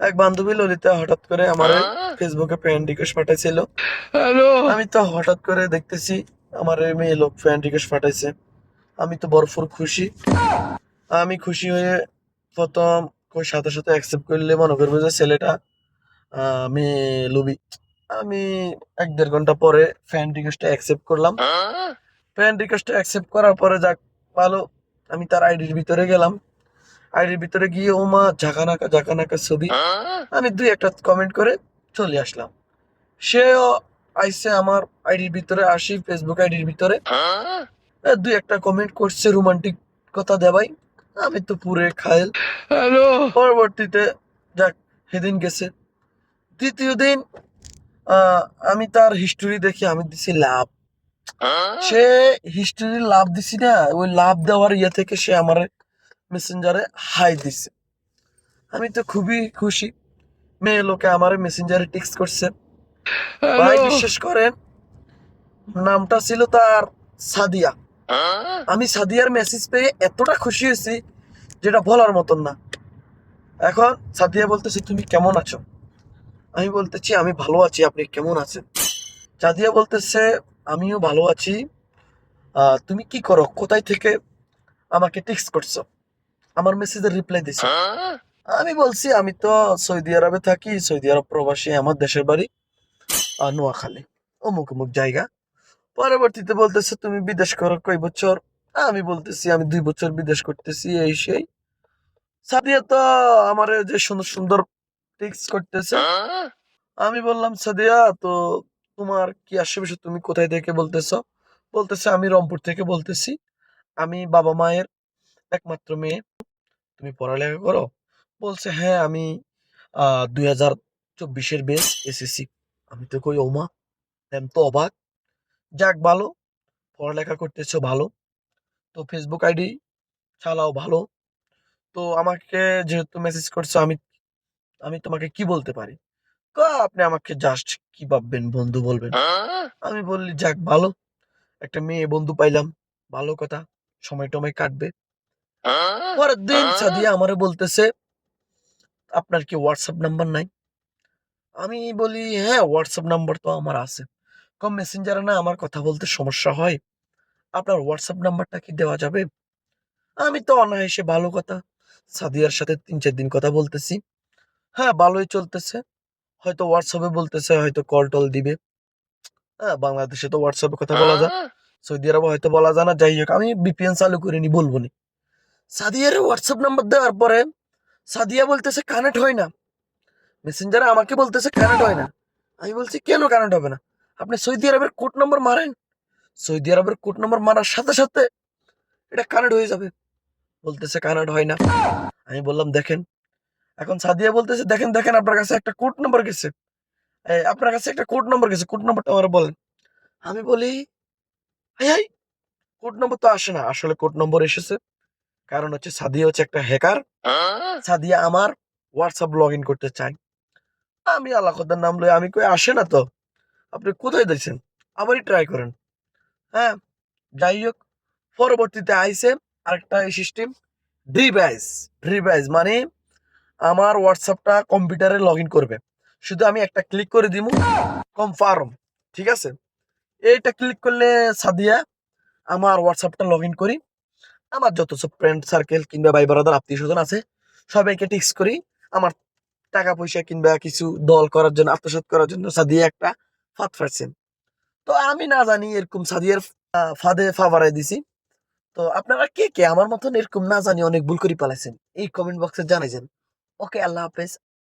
এক বান্ধবী ললিতা হঠাৎ করে আমার ফেসবুকে ফ্রেন্ড রিকোয়েস্ট পাঠাইছিল। আমি তো হঠাৎ করে দেখতেছি আমার এই মেয়ে লোক ফ্রেন্ড রিকোয়েস্ট পাঠাইছে। আমি তো বরফুর খুশি। আমি খুশি হয়ে প্রথম কই সাথে সাথে অ্যাকসেপ্ট করলে মনে করব যে ছেলেটা আহ, মেয়ে লুবি আমি এক দেড় ঘণ্টা পরে ফ্রেন্ড রিকোয়েস্টটা অ্যাকসেপ্ট করলাম। ফ্রেন্ড রিকোয়েস্টটা অ্যাকসেপ্ট করার পরে যাক ভালো। আমি তার আইডির ভিতরে গেলাম। আইডির ভিতরে গিয়ে ওমা ঝাঁকানাকা ঝাঁকানাকা ছবি। আমি দুই একটা কমেন্ট করে চলে আসলাম। সেও আইসে আমার আইডির ভিতরে আসি ফেসবুক আইডির ভিতরে। দুই একটা কমেন্ট করছে রোমান্টিক কথা দেবাই আমি তো পুরে খায়েল পরবর্তীতে যাক সেদিন গেছে। দ্বিতীয় দিন আমি তার হিস্টোরি দেখি আমি দিছি লাভ। সে হিস্টোরি লাভ দিছি না ওই লাভ দেওয়ার ইয়ে থেকে সে আমার মেসেঞ্জারে হাই দিছে। আমি তো খুবই খুশি। মেয়ে লোকে আমার মেসেঞ্জারে টিক্স করছে। ভাই বিশ্বাস করেন নামটা ছিল তার সাদিয়া। আমি সাদিয়ার মেসেজ পেয়ে এতটা খুশি হয়েছি যেটা বলার মতন না। এখন সাদিয়া বলতেছে তুমি কেমন আছো? আমি বলতেছি আমি ভালো আছি আপনি কেমন আছেন? সাদিয়া বলতেছে আমিও ভালো আছি। আহ, তুমি কি করো? কোথায় থেকে আমাকে টেক্সট করছ? আমার মেসেজের রিপ্লাই দিছো। আমি বলছি আমি তো সৌদি আরবে থাকি সৌদি আরব প্রবাসী আমার দেশের বাড়ি। নোয়াখালী অমুক অমুক জায়গা। পরবর্তীতে বলতেছে তুমি বিদেশ করো কয় বছর? আমি বলতেছি আমি দুই বছর বিদেশ করতেছি এই সেই। সাদিয়া তো আমার যে সুন্দর সুন্দর টিক্স করতেছে। আমি বললাম সাদিয়া তো তোমার কি আশেপাশে তুমি কোথায় থেকে বলতেছো? বলতেছে আমি রংপুর থেকে বলতেছি। আমি বাবা মায়ের একমাত্র মেয়ে। তুমি পড়ালেখা করো? বলছে হ্যাঁ আমি দুই হাজার চব্বিশের বেস এসএসসি। আমি তো কই ওমা এম তো অবাক। যাক ভালো। পড়ালেখা করতেছো ভালো। তো ফেসবুক আইডি চালাও ভালো। তো আমাকে যেহেতু মেসেজ করছ আমি আমি তোমাকে কি বলতে পারি? আপনি আমাকে জাস্ট কি ভাববেন বন্ধু বলবেন। আমি বললি যাক ভালো। একটা মেয়ে বন্ধু পাইলাম। ভালো কথা। সময় টময় কাটবে। পরের দিন সাদিয়া আমারে বলতেছে আপনার কি হোয়াটসঅ্যাপ নাম্বার নাই? আমি বলি হ্যাঁ হোয়াটসঅ্যাপ নাম্বার তো আমার আছে। কম মেসেঞ্জারে না আমার কথা বলতে সমস্যা হয়। আপনার হোয়াটসঅ্যাপ নাম্বারটা কি দেওয়া যাবে? আমি তো অনায়াসে ভালো কথা সাদিয়ার সাথে তিন চার দিন কথা বলতেছি। হ্যাঁ ভালোই চলতেছে। হয়তো হোয়াটসঅ্যাপে বলতেছে হয়তো কল টল দিবে। হ্যাঁ বাংলাদেশে তো হোয়াটসঅ্যাপে কথা বলা যায়। সৌদি আরবে হয়তো বলা যায় না। যাই হোক আমি বিপিএন চালু করে নি বলব নি। সাদিয়ার হোয়াটসঅ্যাপ নাম্বার দেওয়ার পরে সাদিয়া বলতেছে কানেক্ট হয় না। মেসেঞ্জারে আমাকে বলতেছে কানেক্ট হয় না। আমি বলছি, কেন কানেক্ট হবে না? আপনি সৌদি আরবের কোড নাম্বার মারেন। সৌদি আরবের কোড নাম্বার মারার সাথে সাথে এটা কানেক্ট হয়ে যাবে। বলতেছে কানেক্ট হয় না। আমি বললাম, দেখেন। এখন সাদিয়া বলতেছে, দেখেন দেখেন, আপনার কাছে একটা কোড নাম্বার গেছে। আপনার কাছে একটা কোড নাম্বার গেছে, কোড নাম্বারটা আমার বলেন। আমি বলি, হাই হাই, কোড নম্বর তো আসে না। আসলে কোড নম্বর এসেছে। কারণ হচ্ছে সাদিয়া হচ্ছে একটা হ্যাকার সাদিয়া আমার হোয়াটসঅ্যাপ লগ ইন করতে চাই আমি আল্লাহ খোদার নাম লই আমি কই আসে না তো। আপনি কোথায় দেখছেন? আবারই ট্রাই করেন। হ্যাঁ যাই হোক পরবর্তীতে আইসে আরেকটা সিস্টেম ডিভাইস ডিভাইস মানে আমার হোয়াটসঅ্যাপটা কম্পিউটারে লগ ইন করবে। শুধু আমি একটা ক্লিক করে দিব কনফার্ম ঠিক আছে? এইটা ক্লিক করলে সাদিয়া আমার হোয়াটসঅ্যাপটা লগ ইন করি। আমার যত ফ্রেন্ড সার্কেল কিংবা ভাই বারাদার আত্মীয় স্বজন আছে, সবাইকে টিক্স করি, আমার টাকা পয়সা কিংবা কিছু দল করার জন্য, আত্মসাৎ করার জন্য সাদিয়া একটা ফাঁদ ফাটছেন তো আমি না জানি এরকম সাদিয়ার ফাঁদে ফাভারাই দিছি। তো আপনারা কে কে আমার মতন এরকম না জানি অনেক ভুল করে পালাইছেন, এই কমেন্ট বক্সে জানাইছেন। ওকে, আল্লাহ হাফেজ।